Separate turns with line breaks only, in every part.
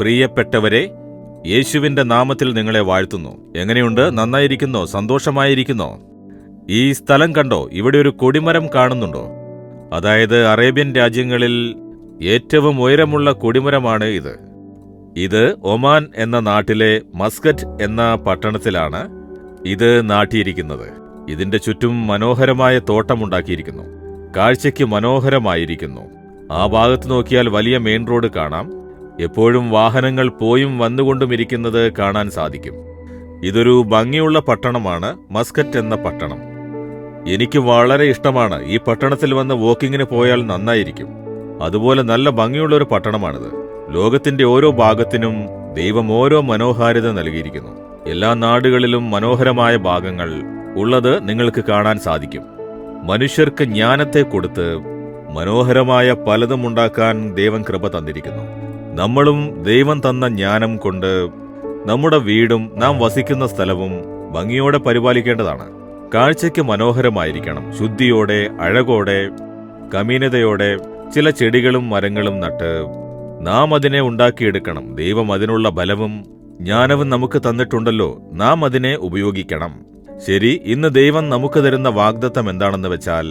പ്രിയപ്പെട്ടവരെ യേശുവിന്റെ നാമത്തിൽ നിങ്ങളെ വാഴ്ത്തുന്നു. എങ്ങനെയുണ്ട്? നന്നായിരിക്കുന്നോ? സന്തോഷമായിരിക്കുന്നോ? ഈ സ്ഥലം കണ്ടോ? ഇവിടെ ഒരു കൊടിമരം കാണുന്നുണ്ടോ? അതായത് അറേബ്യൻ രാജ്യങ്ങളിൽ ഏറ്റവും ഉയരമുള്ള കൊടിമരമാണ് ഇത്. ഇത് ഒമാൻ എന്ന നാട്ടിലെ മസ്കറ്റ് എന്ന പട്ടണത്തിലാണ് ഇത് നാട്ടിയിരിക്കുന്നത്. ഇതിന്റെ ചുറ്റും മനോഹരമായ തോട്ടമുണ്ടാക്കിയിരിക്കുന്നു. കാഴ്ചയ്ക്ക് മനോഹരമായിരിക്കുന്നു. ആ ഭാഗത്ത് നോക്കിയാൽ വലിയ മെയിൻ റോഡ് കാണാം. എപ്പോഴും വാഹനങ്ങൾ പോയും വന്നുകൊണ്ടും ഇരിക്കുന്നത് കാണാൻ സാധിക്കും. ഇതൊരു ഭംഗിയുള്ള പട്ടണമാണ് മസ്കറ്റ് എന്ന പട്ടണം. എനിക്ക് വളരെ ഇഷ്ടമാണ് ഈ പട്ടണത്തിൽ വന്ന് വോക്കിങ്ങിന് പോയാൽ നന്നായിരിക്കും. അതുപോലെ നല്ല ഭംഗിയുള്ള ഒരു പട്ടണമാണിത്. ലോകത്തിന്റെ ഓരോ ഭാഗത്തിനും ദൈവം ഓരോ മനോഹാരിത നൽകിയിരിക്കുന്നു. എല്ലാ നാടുകളിലും മനോഹരമായ ഭാഗങ്ങൾ ഉള്ളത് നിങ്ങൾക്ക് കാണാൻ സാധിക്കും. മനുഷ്യർക്ക് ജ്ഞാനത്തെ കൊടുത്ത് മനോഹരമായ പലതും ഉണ്ടാക്കാൻ ദൈവം കൃപ തന്നിരിക്കുന്നു. നമ്മളും ദൈവം തന്ന ജ്ഞാനം കൊണ്ട് നമ്മുടെ വീടും നാം വസിക്കുന്ന സ്ഥലവും ഭംഗിയോടെ പരിപാലിക്കേണ്ടതാണ്. കാഴ്ചയ്ക്ക് മനോഹരമായിരിക്കണം. ശുദ്ധിയോടെ അഴകോടെ കമീനതയോടെ ചില ചെടികളും മരങ്ങളും നട്ട് നാം അതിനെ ഉണ്ടാക്കിയെടുക്കണം. ദൈവം അതിനുള്ള ബലവും ജ്ഞാനവും നമുക്ക് തന്നിട്ടുണ്ടല്ലോ. നാം അതിനെ ഉപയോഗിക്കണം. ശരി ഇന്ന് ദൈവം നമുക്ക് തരുന്ന വാഗ്ദത്തം എന്താണെന്ന് വെച്ചാൽ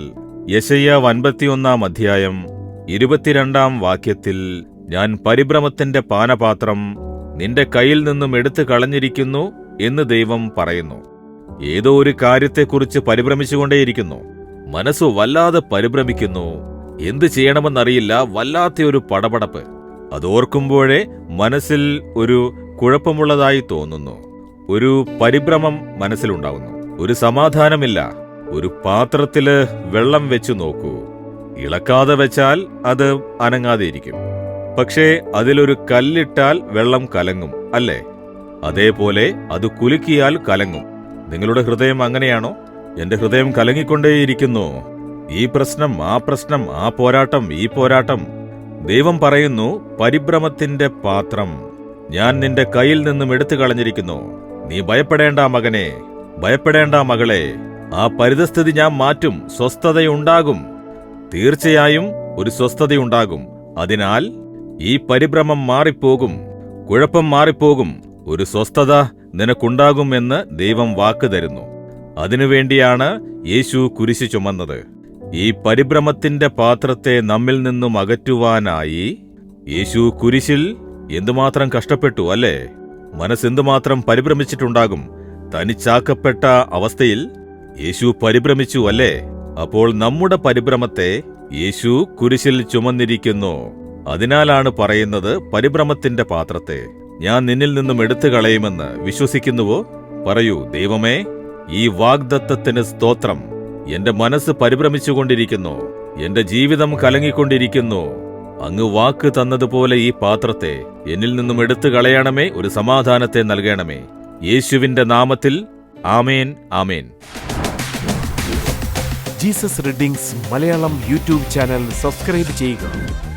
യശയ്യ അൻപത്തിയൊന്നാം അധ്യായം ഇരുപത്തിരണ്ടാം വാക്യത്തിൽ ഞാൻ പരിഭ്രമത്തിന്റെ പാനപാത്രം നിന്റെ കയ്യിൽ നിന്നും എടുത്തു കളഞ്ഞിരിക്കുന്നു എന്ന് ദൈവം പറയുന്നു. ഏതോ ഒരു കാര്യത്തെക്കുറിച്ച് പരിഭ്രമിച്ചുകൊണ്ടേയിരിക്കുന്നു. മനസ്സു വല്ലാതെ പരിഭ്രമിക്കുന്നു. എന്ത് ചെയ്യണമെന്നറിയില്ല വല്ലാത്തൊരു പടപടപ്പ്. അതോർക്കുമ്പോഴേ മനസ്സിൽ ഒരു കുഴപ്പമുള്ളതായി തോന്നുന്നു. ഒരു പരിഭ്രമം മനസ്സിലുണ്ടാവുന്നു. ഒരു സമാധാനമില്ല. ഒരു പാത്രത്തിൽ വെള്ളം വെച്ചു നോക്കൂ. ഇളക്കാതെ വെച്ചാൽ അത് അനങ്ങാതെ ഇരിക്കും പക്ഷേ അതിലൊരു കല്ലിട്ടാൽ വെള്ളം കലങ്ങും അല്ലേ? അതേപോലെ അത് കുലുക്കിയാൽ കലങ്ങും. നിങ്ങളുടെ ഹൃദയം അങ്ങനെയാണോ? എന്റെ ഹൃദയം കലങ്ങിക്കൊണ്ടേയിരിക്കുന്നു. ഈ പ്രശ്നം ആ പ്രശ്നം ആ പോരാട്ടം ഈ പോരാട്ടം. ദൈവം പറയുന്നു പരിഭ്രമത്തിന്റെ പാത്രം. ഞാൻ നിന്റെ കയ്യിൽ നിന്നും എടുത്തു കളഞ്ഞിരിക്കുന്നു. നീ ഭയപ്പെടേണ്ട മകനെ ഭയപ്പെടേണ്ട മകളെ. ആ പരിതസ്ഥിതി ഞാൻ മാറ്റും സ്വസ്ഥതയുണ്ടാകും. തീർച്ചയായും ഒരു സ്വസ്ഥതയുണ്ടാകും. അതിനാൽ ഈ പരിഭ്രമം മാറിപ്പോകും കുഴപ്പം മാറിപ്പോകും ഒരു സ്വസ്ഥത നിനക്കുണ്ടാകും എന്ന് ദൈവം വാക്ക് തരുന്നു. അതിനുവേണ്ടിയാണ് യേശു കുരിശു ചുമന്നത്. ഈ പരിഭ്രമത്തിന്റെ പാത്രത്തെ നമ്മിൽ നിന്നും അകറ്റുവാനായി യേശു കുരിശിൽ എന്തുമാത്രം കഷ്ടപ്പെട്ടു അല്ലേ? മനസ്സെന്തുമാത്രം പരിഭ്രമിച്ചിട്ടുണ്ടാകും? തനിച്ചാക്കപ്പെട്ട അവസ്ഥയിൽ യേശു പരിഭ്രമിച്ചു അല്ലേ? അപ്പോൾ നമ്മുടെ പരിഭ്രമത്തെ യേശു കുരിശിൽ ചുമന്നിരിക്കുന്നു. അതിനാലാണ് പറയുന്നത് പരിഭ്രമത്തിന്റെ പാത്രത്തെ. ഞാൻ നിന്നിൽ നിന്നും എടുത്തു കളയുമെന്ന് വിശ്വസിക്കുന്നുവോ? പറയൂ ദൈവമേ ഈ വാഗ്ദത്തത്തിന് സ്തോത്രം. എന്റെ മനസ്സ് പരിഭ്രമിച്ചുകൊണ്ടിരിക്കുന്നു. എന്റെ ജീവിതം കലങ്ങിക്കൊണ്ടിരിക്കുന്നു. അങ്ങ് വാക്ക് തന്നതുപോലെ ഈ പാത്രത്തെ എന്നിൽ നിന്നും എടുത്തു കളയണമേ ഒരു സമാധാനത്തെ നൽകണമേ. യേശുവിന്റെ നാമത്തിൽ ആമേൻ ആമേൻ.
Jesus readings Malayalam YouTube channel subscribe ചെയ്യുക.